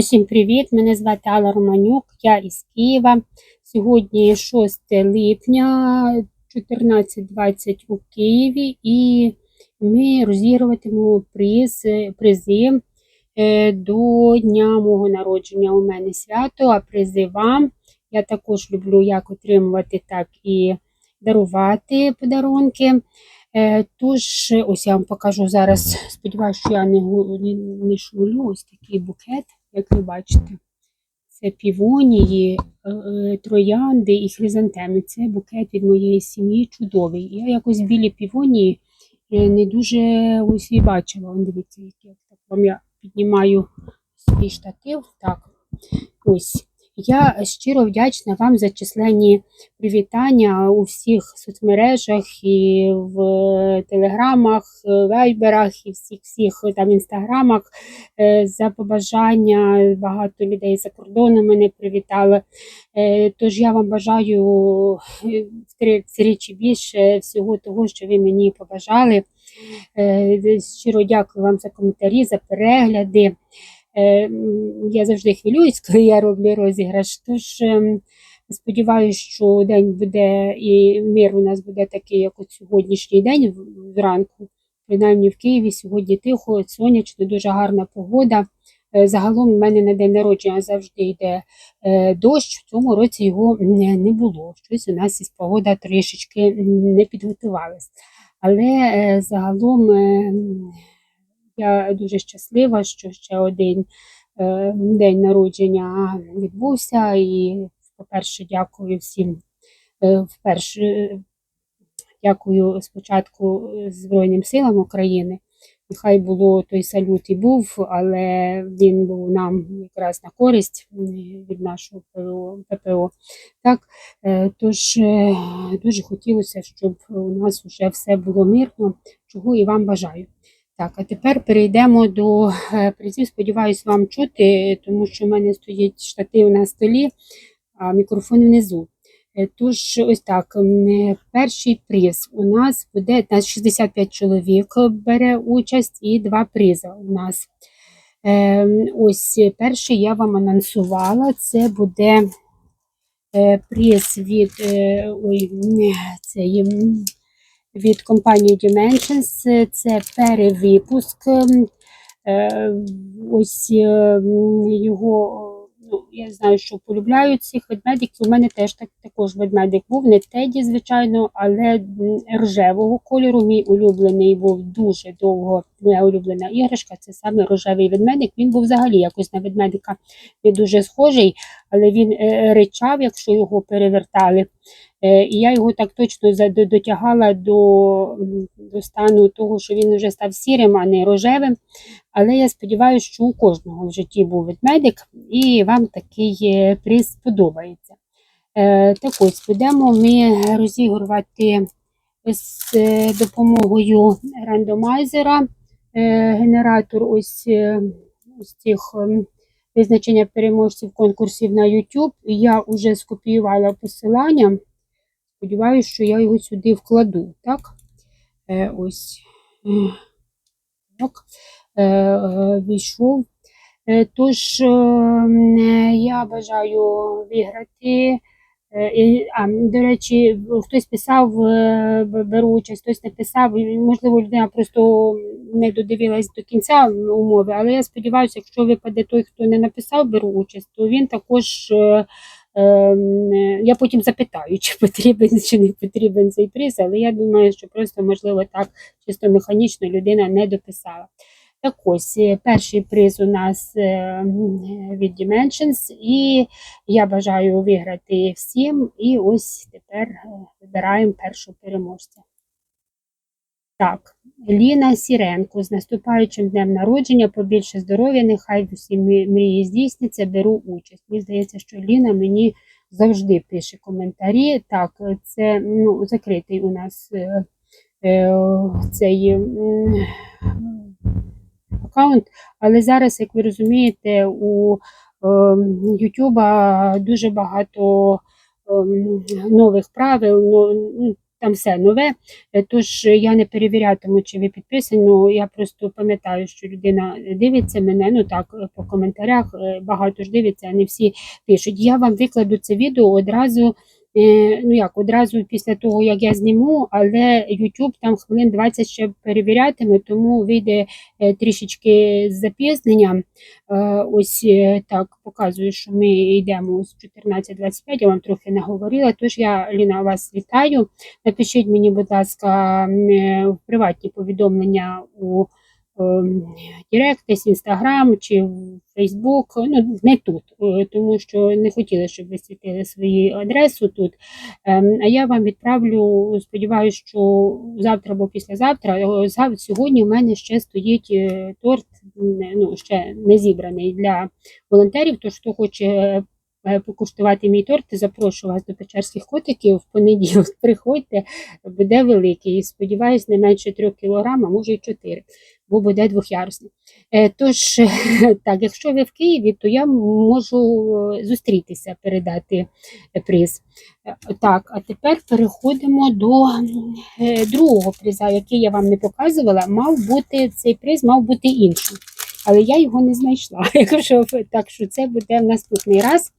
Усім привіт! Мене звати Алла Романюк, я із Києва. Сьогодні 6 липня 14.20 у Києві, і ми розігруватимемо приз, призи е, до дня мого народження. У мене свято, а призи вам. Я також люблю як отримувати, так і дарувати подарунки. Е, Тож, ось я вам покажу зараз. Сподіваюся, що я не, шулю. Ось такий букет, як ви бачите. Це півонії, е, е, троянди і хризантеми. Це букет від моєї сім'ї чудовий. Я якось білі півонії е, не дуже ось і бачила. Дивіться, так вам я піднімаю свій штатив. Так, ось. Я щиро вдячна вам за численні привітання у всіх соцмережах і в телеграмах, е, вайберах і всіх всіх там інстаграмах е, за побажання. Багато людей за кордоном мене привітали. Е, Тож я вам бажаю е, втричі більше всього того, що ви мені побажали. Е, Щиро дякую вам за коментарі, за перегляди. Е, Я завжди хвилююсь, коли я роблю розіграш. Тож ем, сподіваюся, що день буде і мир у нас буде такий, як от сьогоднішній день зранку. Принаймні в Києві сьогодні тихо, сонячно, дуже гарна погода. Е, Загалом в мене на день народження завжди йде е, дощ. В цьому році його не, було. Щось у нас із погода трішечки не підготувалась. Але загалом е, м, я дуже щаслива, що ще один е, день народження відбувся. І, по-перше, дякую всім. е, Вперше е, дякую спочатку е, Збройним силам України. Нехай було той салют і був, але він був нам якраз на користь від нашого ППО. Так, е, тож е, дуже хотілося, щоб у нас вже все було мирно, чого і вам бажаю. Так, а тепер перейдемо до е, призів. Сподіваюсь, вам чути, тому що в мене стоїть штатив на столі, а мікрофон внизу. Е, Тож, ось так, е, перший приз у нас буде нас 65 чоловік бере участь і два призи у нас. Ось перший я вам анонсувала. Це буде приз від, ой, цей, м, від компанії Dimensions. Це- Це перевипуск. Е, Ось е, його, ну, я знаю, що полюбляють цих ведмедиків. У мене теж так, також ведмедик був, не Теді, звичайно, але рожевого кольору. Мій улюблений був дуже довго. Моя улюблена іграшка це саме рожевий ведмедик. Він був взагалі якось на ведмедика не дуже схожий, але він е, ричав, якщо його перевертали. Е, І я його так точно дотягала до, до стану того, що він вже став сірим, а не рожевим. Але я сподіваюся, що у кожного в житті був ведмедик, і вам такий е, приз сподобається. Е, Так ось будемо ми розігрувати з е, допомогою рандомайзера е, генератор ось, е, ось цих визначення переможців конкурсів на YouTube. Я вже скопіювала посилання. Сподіваюся, що я його сюди вкладу. Так? Е, ось. Так. Е, е, Війшов. Е, Тож е, е, я бажаю виграти. Е, і- А, до речі, хтось писав, е, беру участь, хтось не писав. Можливо, людина просто не додивилась до кінця умови, але я сподіваюся, якщо випаде той, хто не написав, беру участь, то він також. е, Я потім запитаю, чи потрібен, чи не потрібен цей приз, але я думаю, що просто, можливо, так чисто механічно людина не дописала. Так ось, е, перший приз у нас е, від Dimensions, і я бажаю виграти всім. І ось тепер е, вибираємо першого переможця. Так, Ліна Сіренко з наступаючим днем народження, побільше здоров'я, нехай усі мрії здійсняться, беру участь. Мені здається, що Ліна мені завжди пише коментарі. Так, е, це ну, закритий у нас е, е, цей м, аккаунт, але зараз, як ви розумієте, у Ютуба дуже багато ем, нових правил, ну, там все нове. Е, Тож я не перевірятиму, чи ви підписані. Ну, я просто пам'ятаю, що людина дивиться мене. Ну так, е, по коментарях е, багато ж дивиться, а не всі пишуть. Я вам викладу це відео одразу. Е, Ну як одразу після того, як я зніму, але YouTube там хвилин 20 ще перевірятиме, тому вийде е, трішечки з запізненням. Е, Ось так показую, що ми йдемо з 14.25, я вам трохи наговорила. Тож я, Ліна, вас вітаю. Напишіть мені, будь ласка, в приватні повідомлення у ем, Директ, десь Інстаграм чи Фейсбук. Ну, не тут, е, тому що не хотіла, щоб ви світили свою адресу тут. Ем, А я вам відправлю, сподіваюся, що завтра або післязавтра. Сьогодні в мене ще стоїть е, торт, ну, ще не зібраний для волонтерів. Тож, хто хоче е, покуштувати мій торт, запрошую вас до печерських котиків в понеділок. Приходьте, буде великий. Сподіваюсь, не менше 3 кілограм, а може і 4, бо буде двохярусний. Е, Тож, так, якщо ви в Києві, то я можу е, зустрітися, передати е, приз. Так, а тепер переходимо до другого приза, який я вам не показувала. Мав бути цей приз, мав бути іншим. Але я його не знайшла. Так що це буде в наступний раз.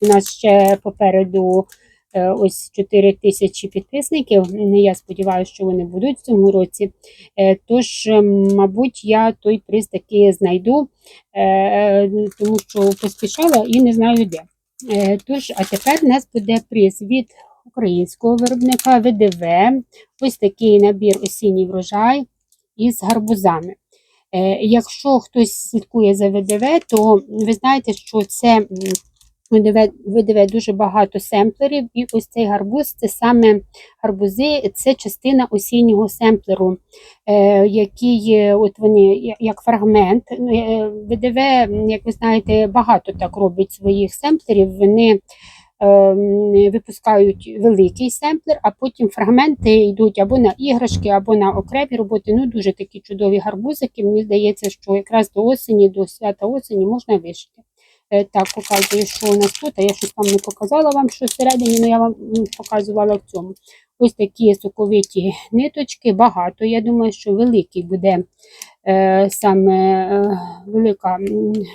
У нас ще попереду ось 4 тисячі підписників. Я сподіваюся, що вони будуть в цьому році. Е, Тож, е, мабуть, я той приз таки знайду, е, тому що поспішала і не знаю де. Е, Тож, а тепер у нас буде приз від українського виробника ВДВ. Ось такий набір осінній врожай із гарбузами. Е, Якщо хтось слідкує за ВДВ, то ви знаєте, що це ВДВ дуже багато семплерів, і ось цей гарбуз це саме гарбузи, це частина осіннього семплеру, е, який от вони як фрагмент. Ну, ВДВ, як ви знаєте, багато так робить своїх семплерів. Вони ем, випускають великий семплер, а потім фрагменти йдуть або на іграшки, або на окремі роботи. Ну, дуже такі чудові гарбузики. Мені здається, що якраз до осені, до свята осені можна вишити. Е, Так, показую, що у нас тут. А я щось вам не показала вам, що всередині, але я вам показувала в цьому. Ось такі соковиті ниточки, багато. Я думаю, що великий буде е, саме е, велика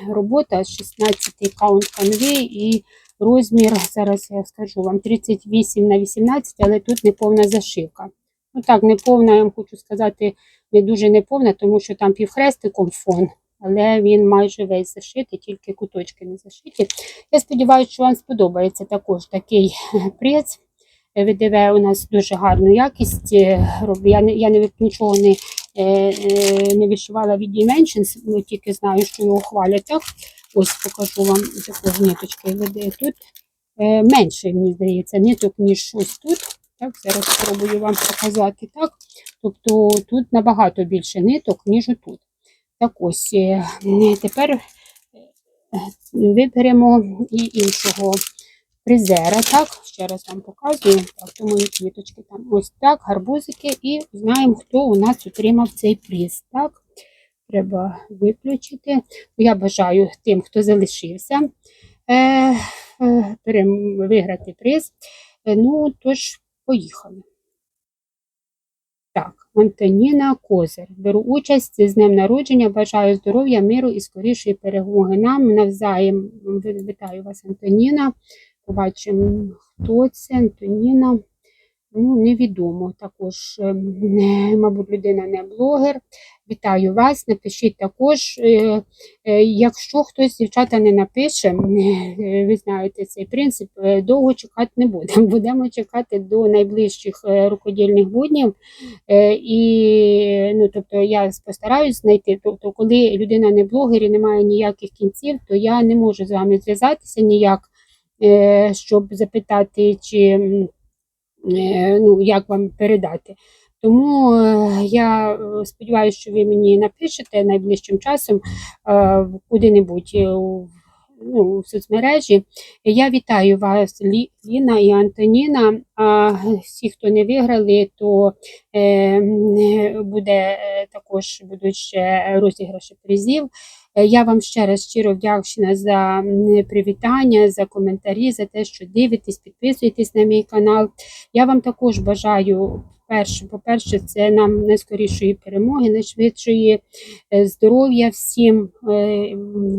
робота, 16-й каунт канві і розмір, зараз я скажу вам, 38 на 18, але тут неповна зашивка. Ну так, неповна, я вам хочу сказати, не дуже неповна, тому що там півхрестиком фон, але він майже весь зашитий, тільки куточки не зашиті. Я сподіваюся, що вам сподобається також такий приз. ВДВ у нас дуже гарну якість. е. Я не, я не нічого не, е, е, не вишивала від Dimensions, ну, тільки знаю, що його хвалять. Так? Ось покажу вам також ниточки. ВД тут е, менше, мені здається, ниток, ніж ось тут. Так, зараз спробую вам показати так. Тобто тут набагато більше ниток, ніж отут. Так ось, е, тепер е, виберемо і іншого призера. Так, ще раз вам показую. Так, то мої квіточки там ось так, гарбузики, і знаємо, хто у нас отримав цей приз. Так, треба виключити. Я бажаю тим, хто залишився, е, е, виграти приз. Е, Ну, тож, поїхали. Так, Антоніна Козир. Беру участь з днем народження. Бажаю здоров'я, миру і скорішої перемоги нам навзаєм. Вітаю вас, Антоніна. Побачимо, хто це. Антоніна. Ну, невідомо. Також, не- мабуть, людина не блогер. Вітаю вас. Напишіть також. е, е, Якщо хтось, дівчата, не напише, е, ви знаєте цей принцип, е, довго чекати не будемо. Будемо чекати до найближчих е, рукодільних буднів. Е, І ну, тобто я постараюсь знайти. Тобто, коли людина не блогер і не має ніяких кінців, то я не можу з вами зв'язатися ніяк, е, щоб запитати, чи е, ну, як вам передати. Тому е, я е, сподіваюся, що ви мені напишете найближчим часом е, куди-небудь е, ну, в соцмережі. Я вітаю вас, Ліна і Антоніна. А всі, хто не виграли, то е, буде е, також будуть ще розіграші призів. Е, Я вам ще раз щиро вдячна за привітання, за коментарі, за те, що дивитесь, підписуєтесь на мій канал. Я вам також бажаю. Перше, по-перше, це нам найскорішої перемоги, найшвидшої е, здоров'я всім, е,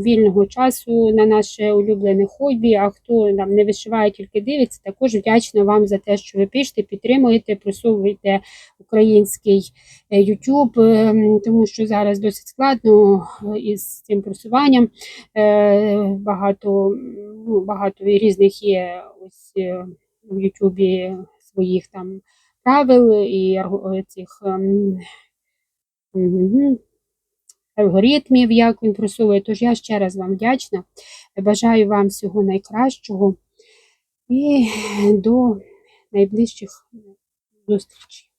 вільного часу на наше улюблене хобі. А хто нам не вишиває, тільки дивиться, також вдячна вам за те, що ви пишете, підтримуєте, просовуєте український е, YouTube, тому що зараз досить складно із цим просуванням. Багато, ну, багато різних є ось в YouTube своїх там правил і е, цих ем, алгоритмів, як він просовує. Тож я ще раз вам вдячна. Бажаю вам всього найкращого і до найближчих зустрічей.